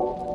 you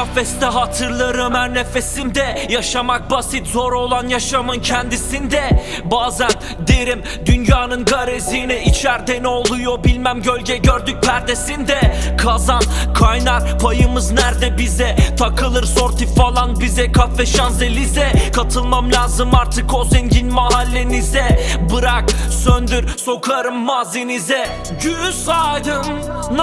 kafeste hatırlarım her nefesimde. Yaşamak basit zor olan yaşamın kendisinde. Bazen derim dünyanın garezini içeride ne oluyor bilmem gölge gördük perdesinde. Kazan kaynar payımız nerede bize? Takılır sorti falan bize kafe şanzelize. Katılmam lazım artık o zengin mahallenize. Bırak söndür sokarım mazinize. Gül saydım ne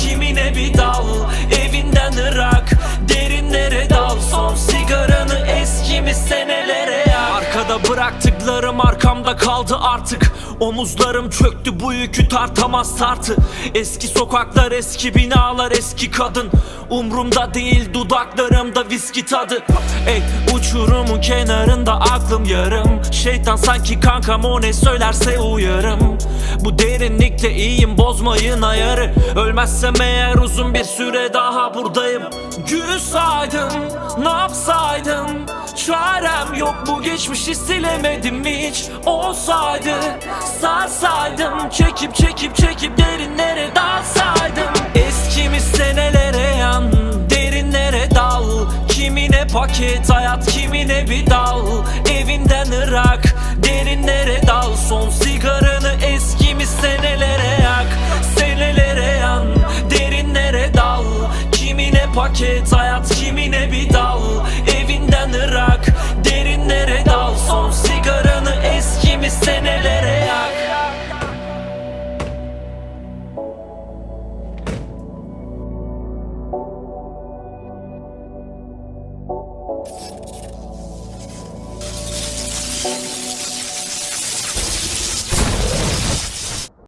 bıraktıklarım arkamda kaldı artık. Omuzlarım çöktü bu yükü tartamaz tartı. Eski sokaklar eski binalar eski kadın. Umrumda değil dudaklarımda viski tadı. Ey uçurumun kenarında aklım yarım. Şeytan sanki kankam o ne söylerse uyarım. Bu derinlikte iyiyim bozmayın ayarı. Ölmezsem eğer uzun bir süre daha buradayım. Gül saydım ne yok bu geçmişi silemedim hiç? Olsaydı sarsaydım Çekip çekip çekip derinlere dalsaydım. Eskimiş senelere yan Derinlere dal. Kimine paket hayat kimine bir dal. Evinden ırak Derinlere dal. Son sigaranı eskimiş senelere yak. Senelere yan Derinlere dal. Kimine paket hayat kimine